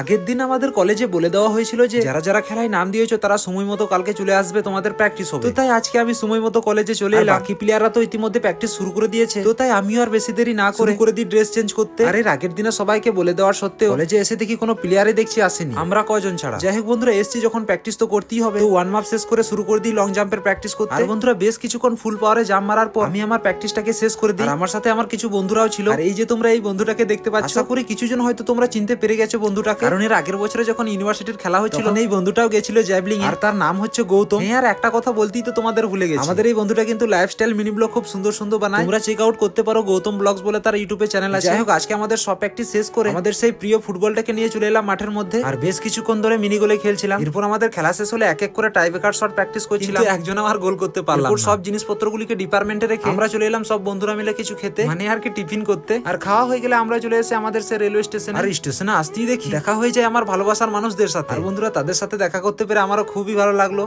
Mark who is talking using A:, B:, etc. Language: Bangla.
A: আগের দিন আমাদের কলেজে বলে দেওয়া হয়েছিল যে যারা যারা খেলায় নাম দিয়েছ তারা সময় মতো কালকে চলে আসবে তোমাদের প্র্যাকটিস হবে। তো তাই আজকে আমি সময় মতো কলেজে চলে এলাম। বাকি প্লেয়াররা তো ইতিমধ্যে প্র্যাকটিস শুরু করে দিয়েছে। তো তাই আমিও আর বেশি দেরি না করে করে দিই ড্রেস চেঞ্জ করতে। আরে আগের দিনে সবাইকে বলে দেওয়ার সত্ত্বেও কলেজে এসে দেখি কোনো প্লেয়ারই দেখছি আসেনি। আমরা কজন ছাড়া? যাই হোক বন্ধুরা এসছি যখন প্র্যাকটিস তো করতেই হবে। তো ওয়ান মাপ শেষ করে শুরু করে দিই লং জাম্পের প্র্যাকটিস করতে। আর বন্ধুরা বেশ কিছুক্ষণ ফুল পাওয়ারে জাম্প মারার পর আমি আমার প্র্যাকটিসটাকে শেষ করে দিই। আর আমার সাথে আমার কিছু বন্ধুরাও ছিল। আর এই যে তোমরা এই বন্ধুটাকে দেখতে পাচ্ছ আশা করি কিছু জন হয়তো তোমরা চিনতে পেরে গেছো বন্ধুটাকে। কারণ এর আগের বছরে যখন ইউনিভার্সিটির খেলা হচ্ছিল তখন এই বন্ধুটাও গেছিল জ্যাভলিং আর তার নাম হচ্ছে গৌতম। হ্যাঁ আর একটা কথা বলতেই তো তোমাদের ভুলে গেছি। আমাদের এই বন্ধুটা কিন্তু লাইফস্টাইল মিনি ব্লগ খুব সুন্দর সুন্দর বানায়। তোমরা চেক আউট করতে পারো গৌতম ব্লগস বলে তার ইউটিউবে চ্যানেল আছে। যাই হোক আজকে আমাদের সব প্র্যাকটিস শেষ করে আমাদের সেই প্রিয় ফুটবলটাকে নিয়ে চলে এলাম মাঠের মধ্যে। আর বেশ কিছুক্ষণ ধরে মিনি গোলে খেলছিলাম। এরপর আমাদের খেলা শেষ হলে এক এক করে টাইব্রেকার শট প্র্যাকটিস করছিলাম। একজন আমার গোল করতে পারলাম। সব জিনিসপত্রগুলিকে ডিপার্টমেন্টে রেখে আমরা চলে এলাম সব বন্ধুরা মিলে কিছু খেতে। মানে আর কি টিফিন করতে। আর খাওয়া হয়ে গেলে আমরা চলে এসে আমাদের সে রেলওয়ে স্টেশন আর স্টেশনে আসতেই দেখি দেখা হয়ে যায় আমার ভালোবাসার মানুষদের সাথে। আর বন্ধুরা, তাদের সাথে দেখা করতে পেরে আমারও খুবই ভালো লাগল।